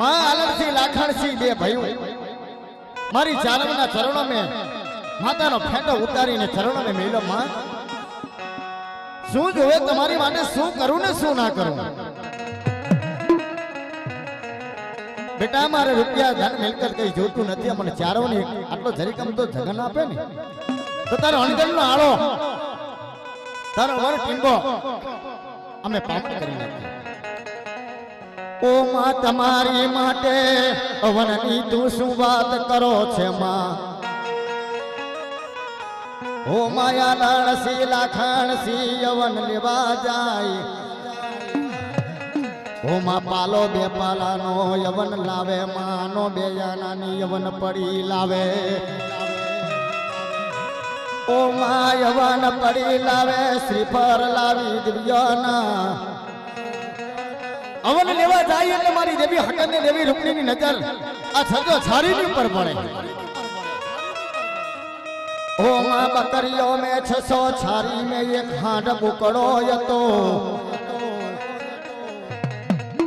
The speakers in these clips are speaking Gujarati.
માં આલમસિંહ લાખણસિંહ બે ભાઈઓ. મારી ચારણના ચરણો મેં માતાનો ફેંટો ઉતારીને ચરણો મેં મેલ્યો માં. શું જોવે તમારી માટે શું કરું ને શું ના કરું? બેટા, મારે રૂપિયા ધન મિલકત કઈ જોતું નથી, મને ને આટલો જરીકમ તો જગન આપે ને. તો તારો અણગણનો આળો. તારો વર ટીંબો. અમે પાપડ કરી નાખીએ. ઓ માં તમારી માટે અવનની તું શું વાત કરો છે માં? ઓ માયા લાણસી લાખણસી યવન લેવા જાય. ઓ માં પાલો બે પાલાનો યવન લાવે, માનો બે યાનાની યવન પડી લાવે. ઓ માં યવન પડી લાવે, શ્રીફળ લાવી દિવ્યના. અવન લેવા જાય એટલે મારી દેવી હકન દેવી રૂકણીની નજર આ છજો છારીની ઉપર પડે. ઓ માં બકરીઓ મે છસો છારી મે એક હાડ બુકડો હતો.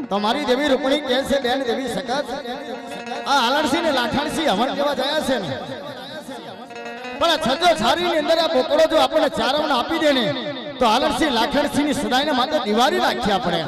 તમારી દેવી રૂપણી કે છે, બેન, દેવી સકત આ હાલણસી ને લાઠણસી હવન કેવા જયા છે ને. પણ છજો છારી ની અંદર આ બોકડો જો આપણને ચારવણ આપી દે ને, તો હાલણસી લાઠણસી ની સદાયને માટે દિવાળી રાખી આપણે.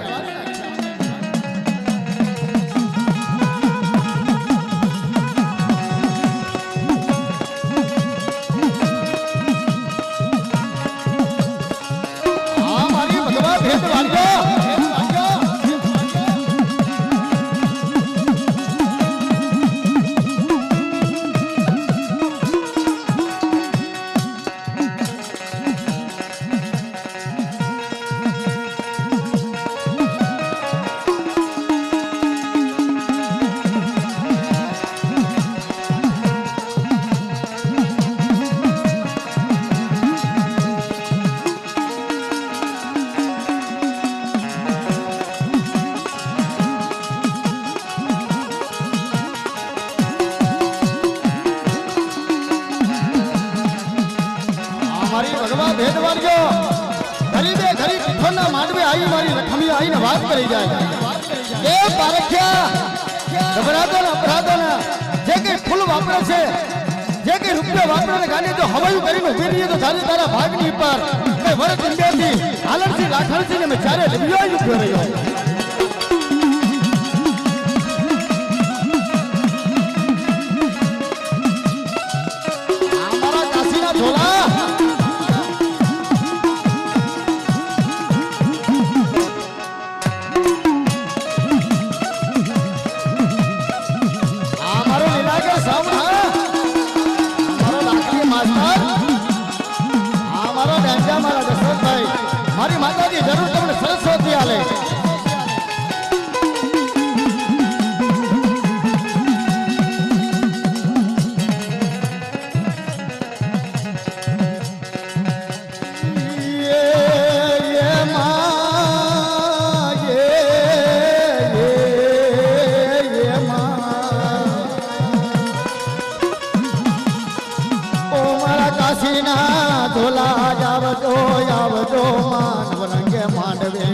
આવજો માનવ રંગે માંડવે.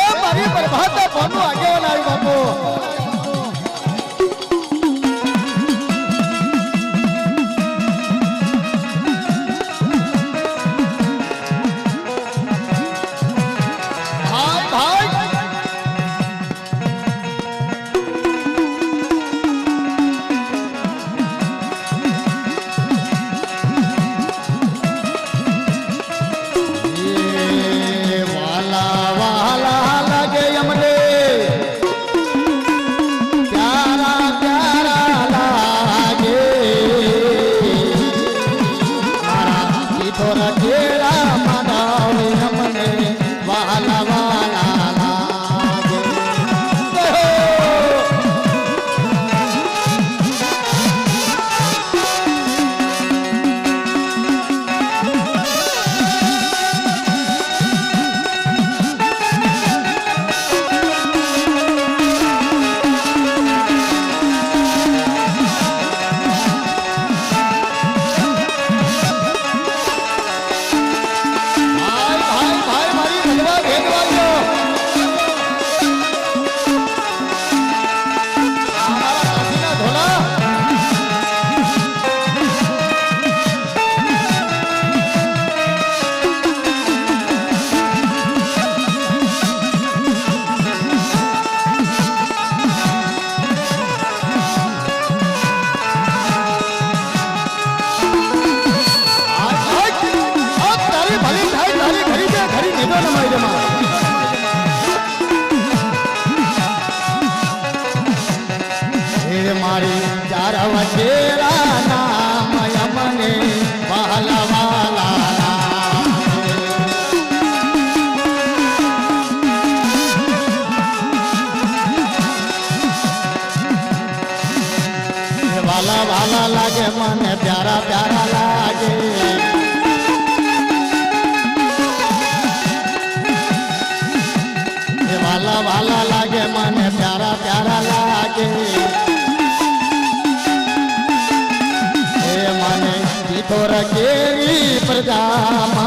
એ મારી પ્રભાત બાપુ આગેવાન Tarauateira जा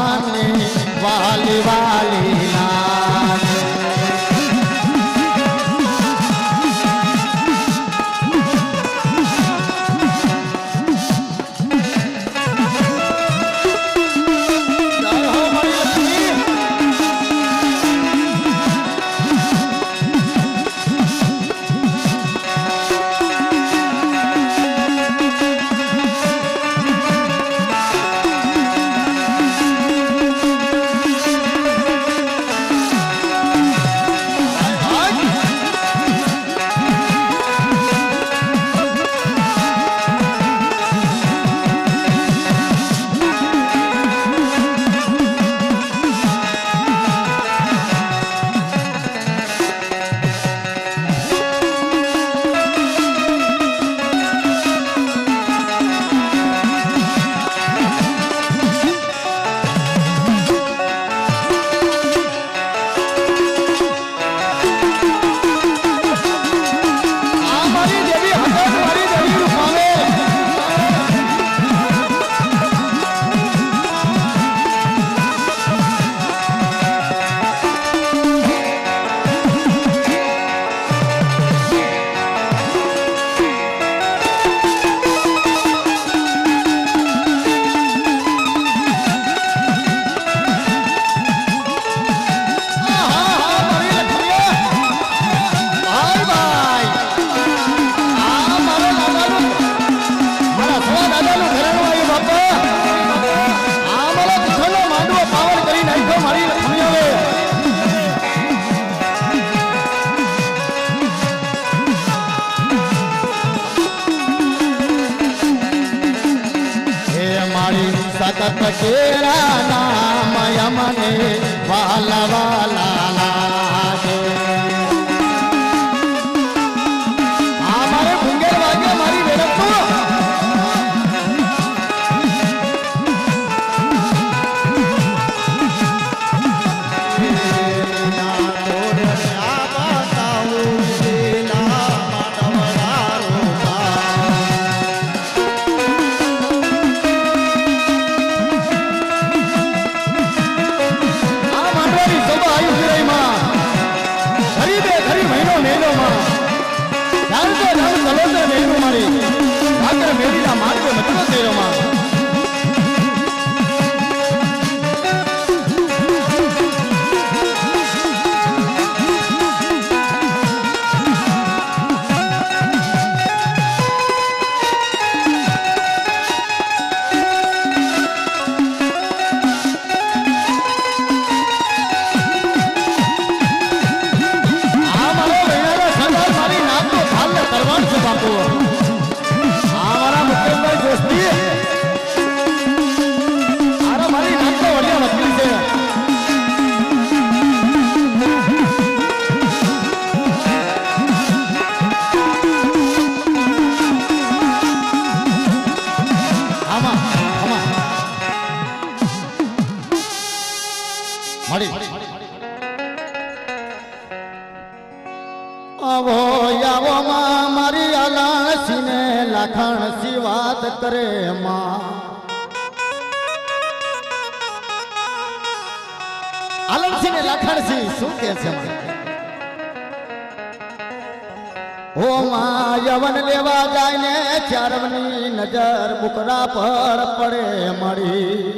ચરવન લેવા જાય ને ચરવની નજર બુકરા પર પડે મળી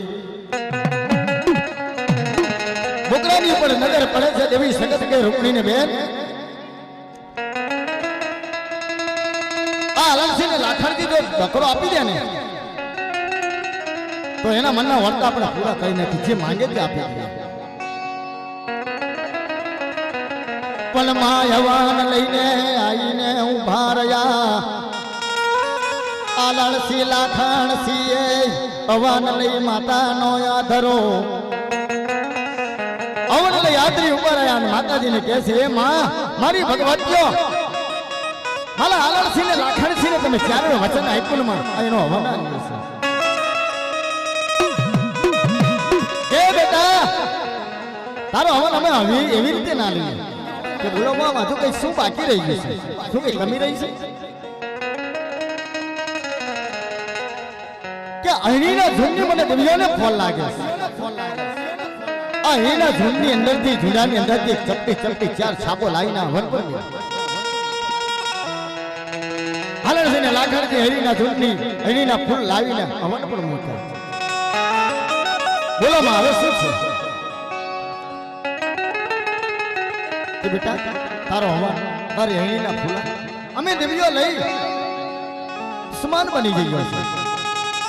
બુકરાની ઉપર નજર પડે છે દેવી સગત કે રૂકણીને બેન. આ અલંસિંહ લાઠણજી જો ધકડો આપી દે ને, તો એના મનના વર્તા આપણે પૂરા કરી નાખી. જે માંગે તે આપી આપીએ પણ માયવાન લઈને આવીને ઊભા રહ્યા. આલડસી લાખણ સીએ અવાન લઈ માતાનો આધરો અવન લઈ આદરી ઉપર આવ્યા માતાજીને કહે છે એ માં, મારી ભગવત્યો હાલા આલડસી ને લાખણસી ને તમે ક્યારે વચન આપ્યું માં એનો હવાન છે. એ બેટા, તારો હવન અમે એવી રીતે ના લઈએ. કે બોલો માં કઈ શું બાકી રહી ગયું છે? શું કઈ કમી રહી છે? કે અહીંના ઝૂંડની મને દુનિયાને ફોન લાગે અહીંના ઝૂંડની અંદરથી, ઝૂંડાની અંદરથી ચપટી ચપટી ચાર છાપો લાવીને વન પર હાલણ છે ને લાખણથી હરીના ઝૂંડની હરીના ફૂલ લાવીને હવન પણ મૂકે. બોલો માં હવે શું છે? કે બેટા, તારો હવા તારી હણીના ફૂલા. અમે દેવીઓ લઈ સમાન બની ગયો છે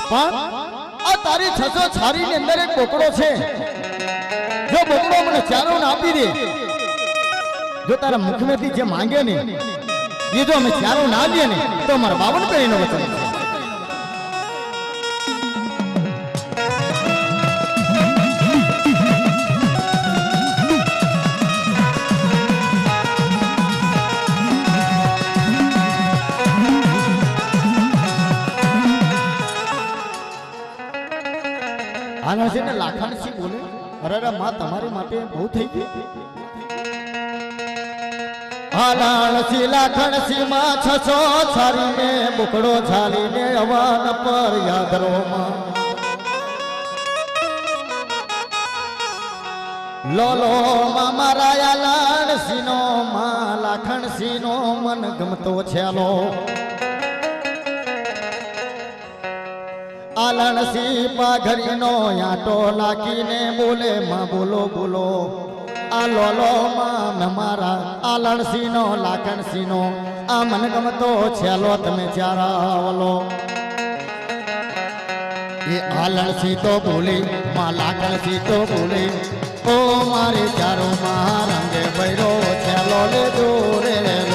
પણ આ તારી છસો છારીની અંદર એક બોકડો છે. જો બોકડો મને ચારો ને આપી દે, જો તારા મુખમાંથી જે માંગે ને એ જો અમે ચારો ના દે ને, તો અમારા બાવન કરીને વચન છે આના છે ને લાખાણસી બોલે અરે માં તમારી માટે બહુ થઈ ગઈ. હાલાણસી લાખણસી માં છસો છારીને બુકડો છાલીને અવાન પર યાદરો માં લોલો, માં મારા યાલાણસી નો માં લાખણસી નો મન ગમતો છેલો. આલણસી પાઘરીનો આટો નાખીને બોલે, માં બોલો બોલો. આ લોલો માં મારા આલણસીનો લાખણસીનો આ મન ગમતો છેલો, તમે ચારાવલો એ આલણસી તો બોલી, માં લાખણસી તો બોલી. ઓ મારી ચારો, માં, રંગે ભૈરો છેલો, લે દોરેલો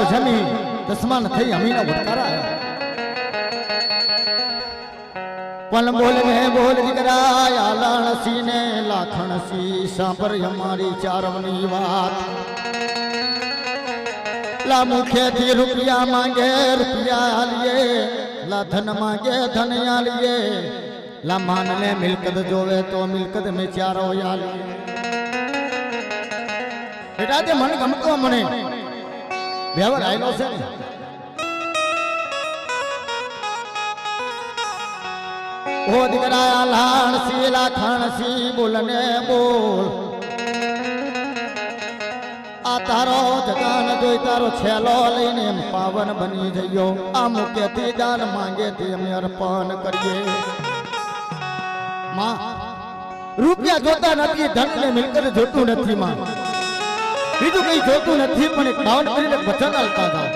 ચાલો જમી દસમાન થઈ અમીના ભટકારા આવ્યા પણ બોલ ને બોલ દીકરા આલાણસી ને લાખણસી સાંભળ અમારી ચારવની વાત લા મુખેથી રૂપિયા માંગે રૂપિયા આલીએ લા ધન માંગે ધન આલીએ લા માન ને મિલકત જોવે તો મિલકત મેં ચારો આલીએ બેટા તે મન ગમતો મને વ્યવહાર આવેલો છે લઈને પાવન બની જયો આ મુકેથી દાન માંગે અર્પણ કરીએ. રૂપિયા જોતા નથી ધન ને મિલકત જોતું નથી, માં. બીજું કઈ જોતું નથી, પણ એક બાવન કરીને વચન આલતા હતા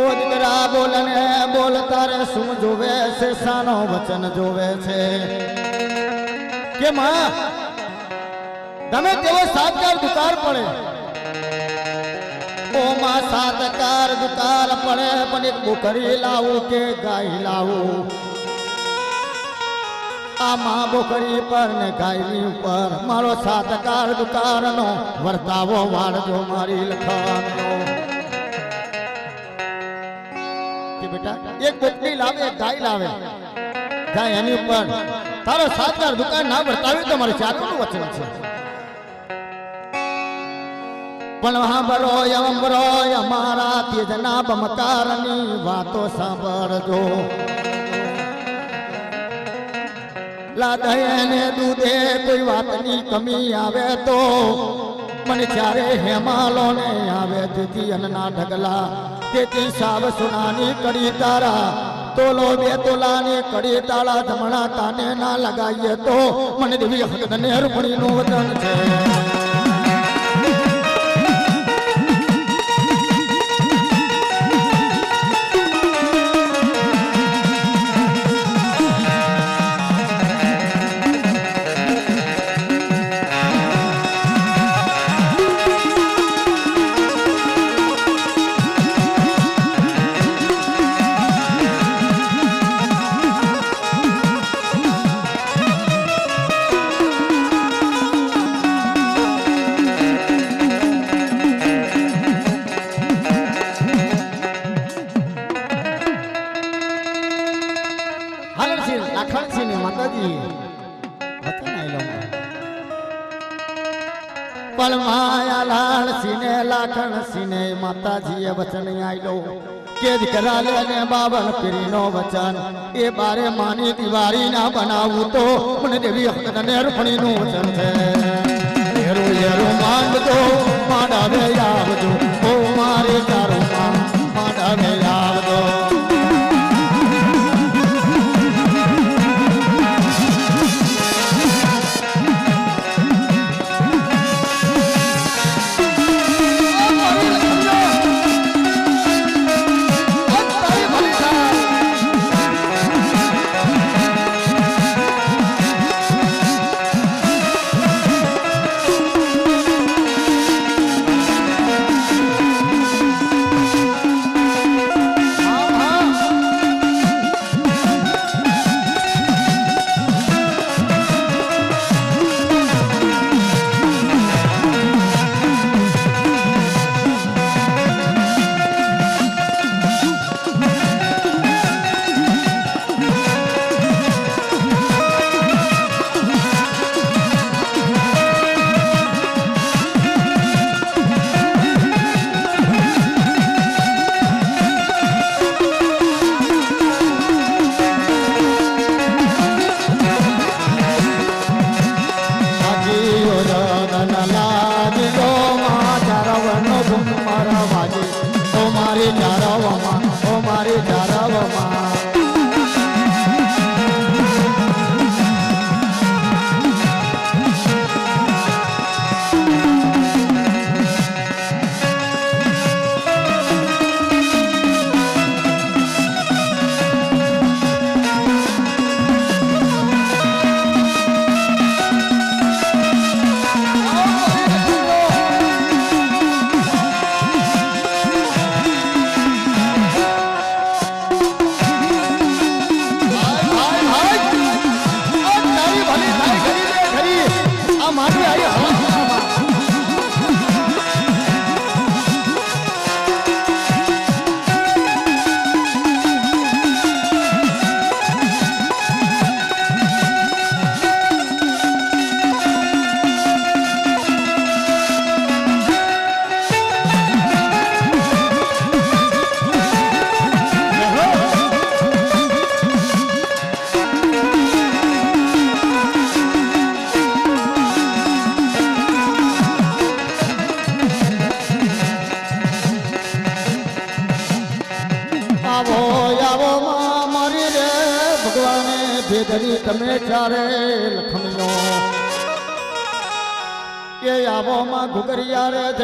ઓ દીકરા બોલ ને બોલ તારે શું જોવે છે સાનો વચન જોવે છે? કે માં તમે તેવો સાતકાર દુકાર પડે. ઓ માં સાતકાર દુકાર પડે, પણ એક બોકરી લાવું કે ગાય લાવું? આ માં બોકરી પર ને ગાયની ઉપર મારો સાતકાર દુકારનો વર્તાવો વાળજો મારી લખાણનો. બેટા, એક દુકાન ના વર્તાવે તો મારે ચાકનું વચન છે? પણ સાંભળો યવંબરો અમારા તેજના બમકારની વાતો સાંભળજો. લાદય ને દૂધે કોઈ વાતની કમી આવે તો? મને જ્યારે હેમાલો ને આવે તેથી અન્નના ઢગલા, તેથી સાવ સુનાની કડી તારા. તોલો બે તોલાની કડી તાળા, જમણા તાને ના લગાવીએ તો? મને દેવી હકત ને રૂપણીનું વચન છે. એ બારે માની દિવાળી ના બનાવું તો મને દેવી હકત ને રૂપણીનું વચન છે. મારે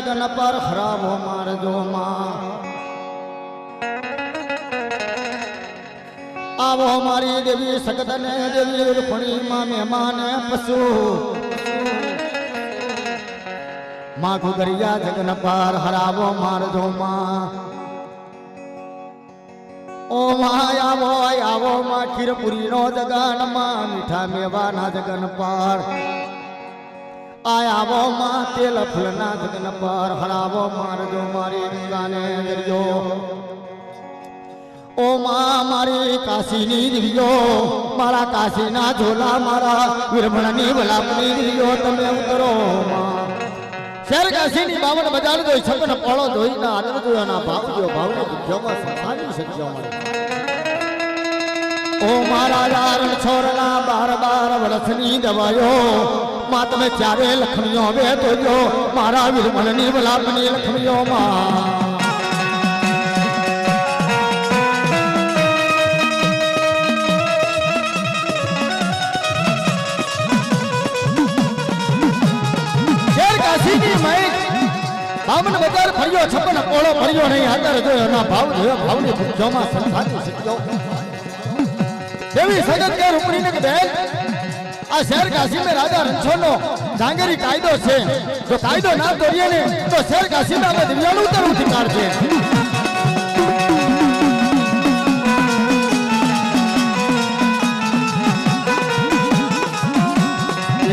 જગન પર ખરાબો મારજો માં. આવો મારી દેવી સગદને દેવી રૂપણી માં મહેમાન પશુ. માં ઘુગરિયા જગન પર હરાવો મારજો માં. ઓ માં આવો આવો માં ખીરપુરી નો જગનમાં, મીઠા મેવાના જગન પર. આય આવો માં તેલ ફૂલના જગન પર હરાવો મારજો મારી ગંગાને દરિયો. ઓ માં મારી કાશીની દિવ્યો મારા કાશીના ઝોલા મારા વિરમણની વલાપની દીવીઓ તમે ઉતરો માં. શેર કાશીની બાવન બજાર જોઈ છપન પળો જોઈ, ના આદર જોયો, ના ભાવ જોયો ભાવને દુખ્યોમાં સંસારની શક્યો મળે ઓ મારા યાર છોરના બાર બાર વર્ષની દવાયો માં તમે ચારે લખણીઓ બે તો જો મારા વિરમણની વલાપની લખણીઓ માં શેર બામન બજાર ફર્યો નહીં ના ભાવ, જોયો ભાવની ભૂખ્યોમાં સગત કે રૂપણીને કે બેન આ શેર કાશીમાં રાજા રણછોડનો જાંગેરી કાયદો છે. જો કાયદો ના કરીએ ને, તો શેર કાશીમાં અમે દિવ્યાનું ઉતરવું અધિકાર છે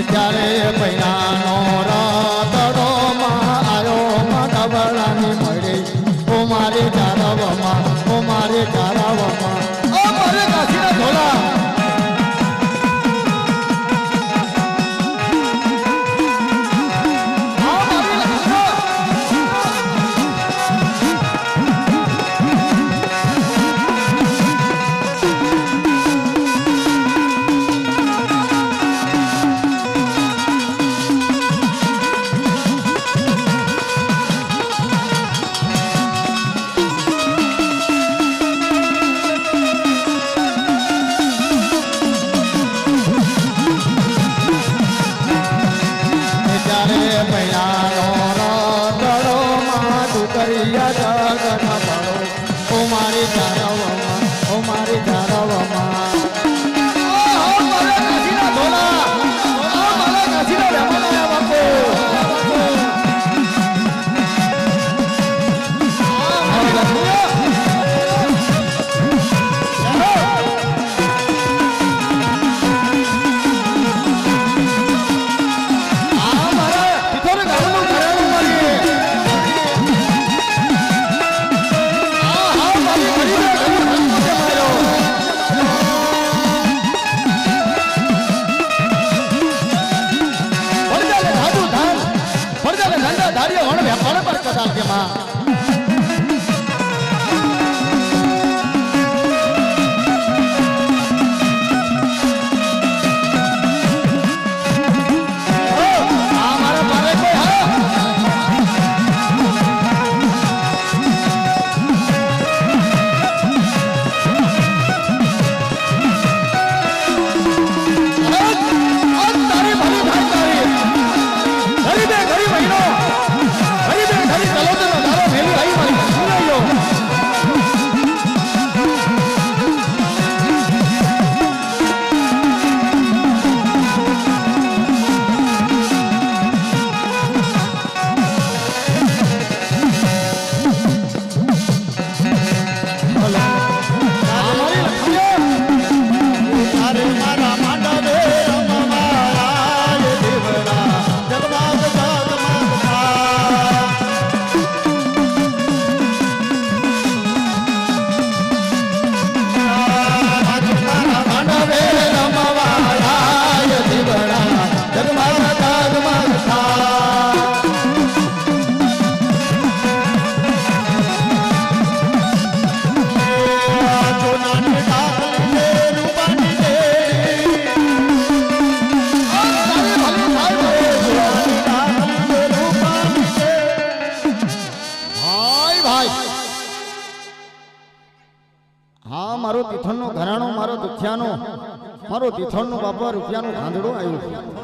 ત્યારે પૈનાનો મારો તિથોનનો બાપા રૂપિયાનું ખાંદડો આવ્યું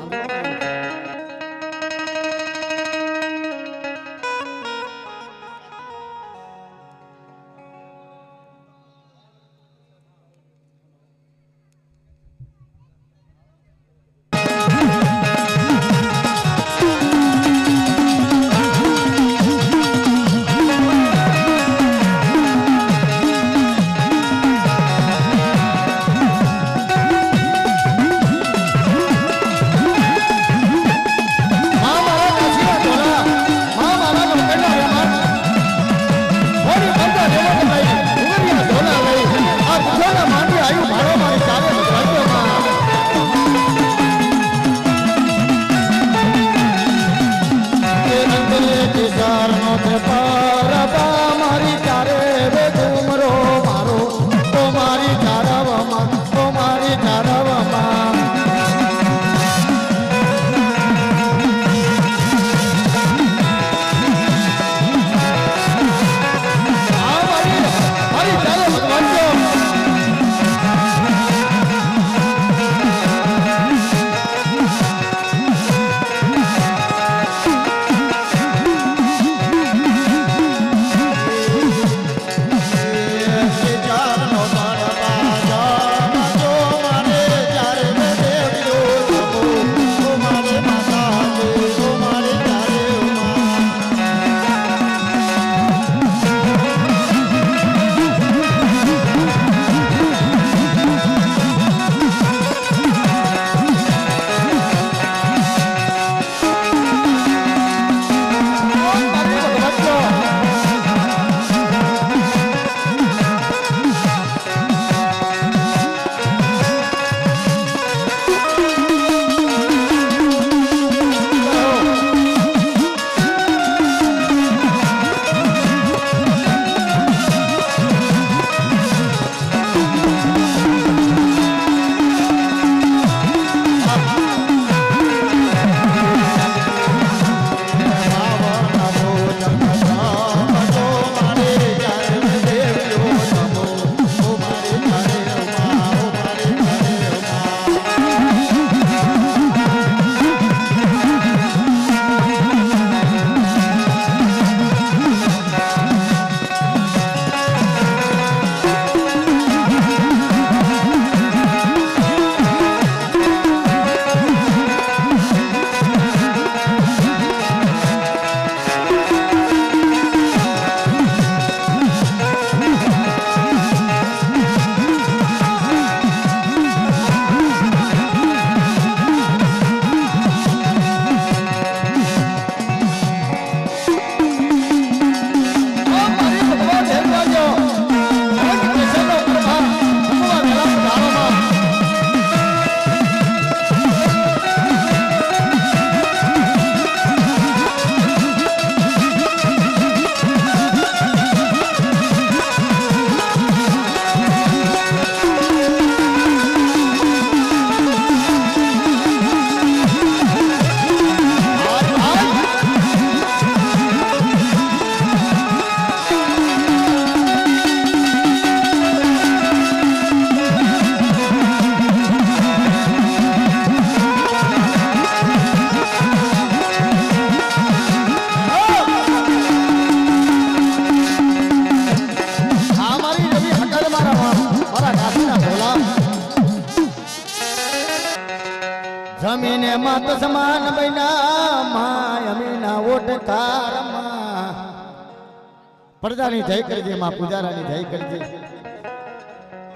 પડદાની જય કરજે માં પૂજારાની જય કરજે.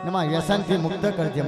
એમાં વ્યસનથી મુક્ત કરજે.